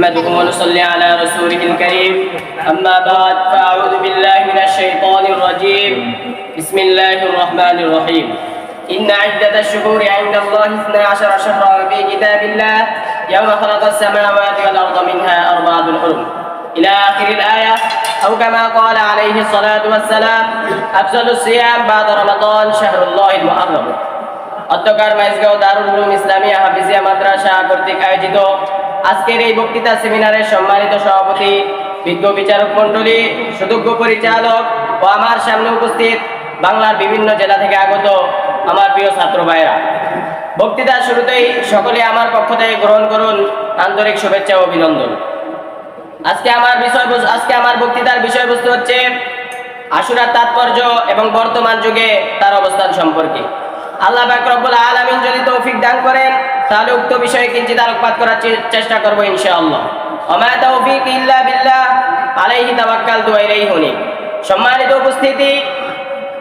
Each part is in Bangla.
نحمده ونصلي على رسوله الكريم أما بعد فأعوذ بالله من الشيطان الرجيم بسم الله الرحمن الرحيم إن عدة الشهور عند الله اثنا عشر شهرا في كتاب الله يوم خلق السماوات والأرض منها أربعة حرم إلى آخر الآية أو كما قال عليه الصلاة والسلام أفضل الصيام بعد رمضان شهر الله المحرم অত্যকার মাইজগাঁও দারুল উলুম ইসলামিয়া হাফিজিয়া মাদ্রাসা কর্তৃক আয়োজিত আজকের এই বক্তৃতা সেমিনারের সম্মানিত সভাপতি, বিজ্ঞ বিচারক মণ্ডলী সুযোগ্য পরিচালক ও আমার সামনে উপস্থিত বাংলার বিভিন্ন জেলা থেকে আগত আমার প্রিয় ছাত্র ভাইরা বক্তৃতার শুরুতেই সকলে আমার পক্ষ থেকে গ্রহণ করুন আন্তরিক শুভেচ্ছা ও অভিনন্দন। আজকে আমার বিষয়বস্তু, আজকে আমার বক্তৃতার বিষয়বস্তু হচ্ছে আশুরার তাৎপর্য এবং বর্তমান যুগে তার অবস্থান সম্পর্কে। আল্লাহ পাক রব্বুল আলামিন যদি তৌফিক দান করেন, তাহলে উক্ত বিষয়ে কিঞ্চিত আলোকপাত করার চেষ্টা করব ইনশাআল্লাহ। ওমা তৌফিক ইল্লা বিল্লাহ, আলাইহি তাওয়াক্কালতু ওয়া ইলাইহি উনীব। সম্মানিত উপস্থিতি,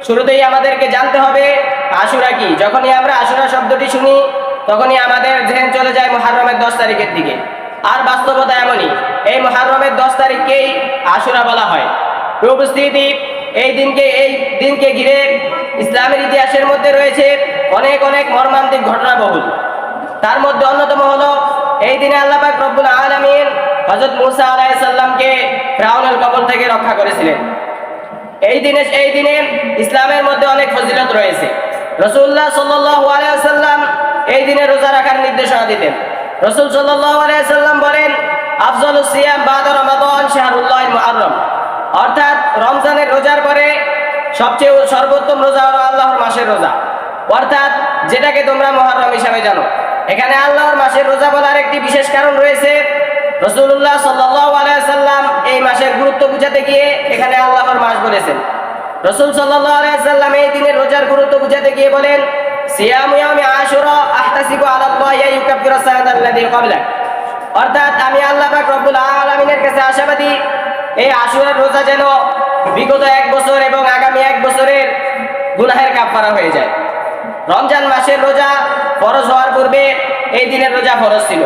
শুরুতেই আমাদেরকে জানতে হবে আশুরা কি? যখনই আমরা আশুরা শব্দটি শুনি, তখনই আমাদের জেহেন চলে যায় মুহাররমের দশ তারিখের দিকে। আর বাস্তবতা এমনই, এই মুহাররমের দশ তারিখকেই আশুরা বলা হয়। উপস্থিতি এই দিনকে এই দিনকে ঘিরে ইসলামের ইতিহাসের মধ্যে রয়েছে অনেক অনেক মর্মান্তিক ঘটনা বহুল তার মধ্যে অন্যতম হলো এই দিনে আল্লাহ রব্বুল আলামিন হযরত মুসা আলাইহিস সালামকে ফিরাউনের কবল থেকে রক্ষা করেছিলেন। এই দিনে এই দিনে ইসলামের মধ্যে অনেক ফজিলত রয়েছে। রসুল্লাহ সাল্লাল্লাহু আলাইহি সাল্লাম এই দিনে রোজা রাখার নির্দেশনা দিতেন। রসুল সাল্লাম বলেন, আফজালুস সিয়াম বাদা রমজানের রোজার পরে সবচেয়ে সর্বোত্তম রোজা হলো আল্লাহর মাসের রোজা। অর্থাৎ যেটাকে তোমরা মহরম হিসাবে জানো। এখানে আল্লাহর মাসের রোজা বলার একটি বিশেষ কারণ রয়েছে। রসুল্লাহ সাল্লাহ আলাইসাল্লাম এই মাসের গুরুত্ব বুঝাতে গিয়ে এখানে আল্লাহর মাস বলেছেন। রসুল আলাইসাল্লাম এই দিনের রোজার গুরুত্ব বুঝাতে গিয়ে বলেন অর্থাৎ আমি আল্লাহ রব্বুল আলামিনের কাছে আশাবাদী এই আশুরার রোজা যেন বিগত এক বছর এবং আগামী এক বছরের গুনাহের কাফারা হয়ে যায়। রমজান মাসের রোজা ফরজ হওয়ার পূর্বে এই দিনের রোজা ফরজ ছিল।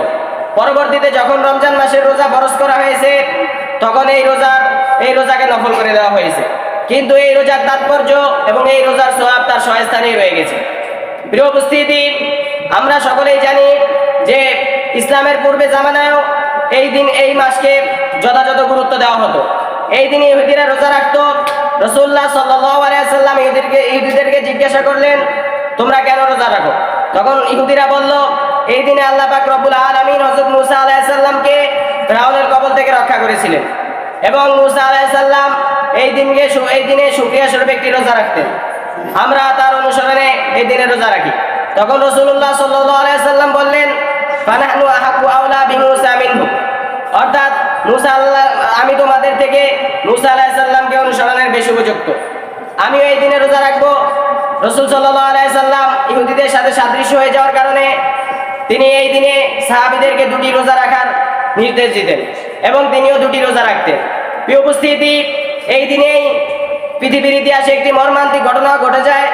পরবর্তীতে যখন রমজান মাসের রোজা ফরজ করা হয়েছে, তখন এই রোজার এই রোজাকে নফল করে দেওয়া হয়েছে। কিন্তু এই রোজার তাৎপর্য এবং এই রোজার সোয়াব তার সহায়স্থানেই রয়ে গেছে। প্রিয় উপস্থিতি, আমরা সকলেই জানি যে ইসলামের পূর্বে জামানায়ও এই দিন, এই মাসকে যথাযথ গুরুত্ব দেওয়া হতো। এই দিনে ইহুদিরা রোজা রাখত। রসুল্লাহ সাল্লাম ইহুদিরকে ইহুদিদেরকে জিজ্ঞাসা করলেন, তোমরা কেন রোজা রাখো? তখন ইহুদিরা বলল, এই দিনে আল্লাহ পাক রব্বুল আলমিন হজরত মুসা আলাহিসাল্লামকে রাউলের কবল থেকে রক্ষা করেছিলেন এবং মুসা আলাহিসাল্লাম এই দিনকে এই দিনে সুক্রিয়া স্বরূপ একটি রোজা রাখতেন। আমরা তার অনুসরণে এই দিনে রোজা রাখি। তখন রসুল্লাহ সাল্লাম বললেন, ফানাহনু আহাকু আউলা অর্থাৎ আল্লাহ, আমি তোমাদের থেকে মুসা আলাহিসাল্লামকে অনুসরণের বেশি উপযুক্ত। আমিও এই দিনে রোজা রাখব। রসুল সাল্লাহ আলাইসাল্লাম ইহুদিদের সাথে সাদৃশ্য হয়ে যাওয়ার কারণে তিনি এই দিনে সাহাবিদেরকে দুটি রোজা রাখার নির্দেশ দিতেন এবং তিনিও দুটি রোজা রাখতেন। প্রিয় উপস্থিতি, এই দিনেই পৃথিবীর ইতিহাসে একটি মর্মান্তিক ঘটনা ঘটে যায়।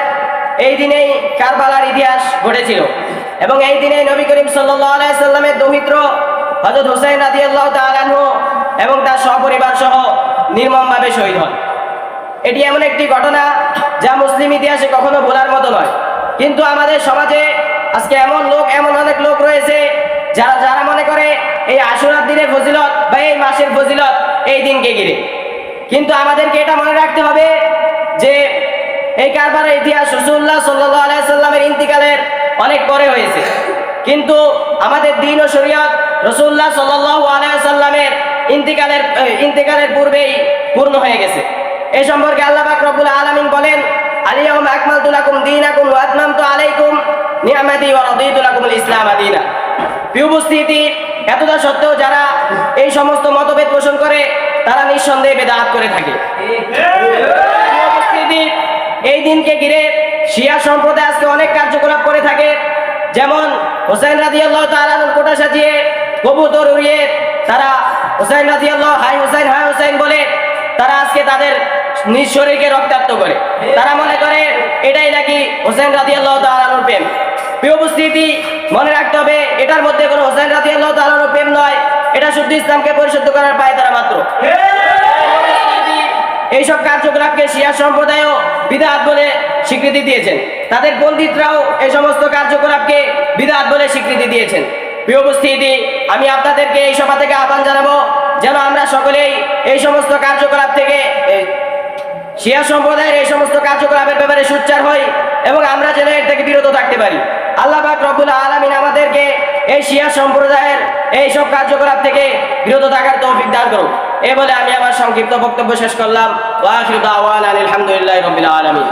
এই দিনেই কারবালার ইতিহাস ঘটেছিল। এবং এই দিনে নবী করিম সাল্লাহ আলাইসাল্লামের দৌহিত্র হজরত হুসাইন আদি আল্লাহ তালানহ এবং তার সপরিবার সহ নির্মমভাবে শহীদ হন। এটি এমন একটি ঘটনা যা মুসলিম ইতিহাসে কখনো ভোলার মতো নয়। কিন্তু আমাদের সমাজে আজকে এমন লোক, এমন অনেক লোক রয়েছে যারা যারা মনে করে এই আশুরার দিনের ফজিলত বা এই মাসের ফজিলত এই দিনকে ঘিরে। কিন্তু আমাদেরকে এটা মনে রাখতে হবে যে এই কারবারের ইতিহাস রসুল্লাহ সাল্লাহ আলাইসাল্লামের ইন্তিকালের অনেক পরে হয়েছে। কিন্তু আমাদের দিন ও শরীয়ত রসুল্লাহ সাল্লাহ আলাইসাল্লামের ইন্তিকালের ইন্তিকালের পূর্বেই পূর্ণ হয়ে গেছে। এ সম্পর্কে আল্লাহ পাক রব্বুল আলামিন বলেন আলিয়াহুম আকমালতু লাকুম দীনাকুম ওয়া আতমামতু আলাইকুম নিআমাতি ওয়া রাদিতু লাকুমুল ইসলাম দীনা। প্রিয় উপস্থিতি এতটা সত্ত্বেও যারা এই সমস্ত মতভেদ পোষণ করে, তারা নিঃসন্দেহে বেদাত করে থাকে। এই দিনকে ঘিরে শিয়া সম্প্রদায় আজকে অনেক কার্যকলাপ করে থাকে। যেমন হোসেন রাজি আল্লাহ তালানুর কোটা সাজিয়ে কবুতর উড়িয়ে তারা হোসেন রাজি আল্লাহ হাই হোসেন হাই হোসেন বলে তারা আজকে তাদের নিজ শরীরকে রক্তাক্ত করে। তারা মনে করে এটাই নাকি হোসেন রাজি আল্লাহ তালানুর প্রেম। প্রিয় উপস্থিতি মনে রাখতে হবে এটার মধ্যে কোনো হোসেন রাজি আল্লাহ তালানুর প্রেম নয়। এটা শুদ্ধ ইসলামকে পরিশুদ্ধ করার পায় তারা মাত্র। এইসব কার্যকলাপকে শিয়া সম্প্রদায়ও বিদাত বলে স্বীকৃতি দিয়েছেন। তাদের পণ্ডিতরাও এই সমস্ত কার্যকলাপকে বিদাত বলে স্বীকৃতি দিয়েছেন। প্রিয় উপস্থিতি, আমি আপনাদেরকে এই সভা থেকে আহ্বান জানাব যেন আমরা সকলেই এই সমস্ত কার্যকলাপ থেকে শিয়া সম্প্রদায়ের এই সমস্ত কার্যকলাপের ব্যাপারে সুচ্চার হই এবং আমরা যেন এর থেকে বিরত থাকতে পারি। আল্লাহ পাক রব্বুল আলামিন আমাদেরকে এই শিয়া সম্প্রদায়ের এই সব কার্যকলাপ থেকে বিরত থাকার তৌফিক দান করুন। এ বলে আমি আমার সংক্ষিপ্ত বক্তব্য শেষ করলাম। আলহামদুলিল্লাহি রাব্বিল আলামিন।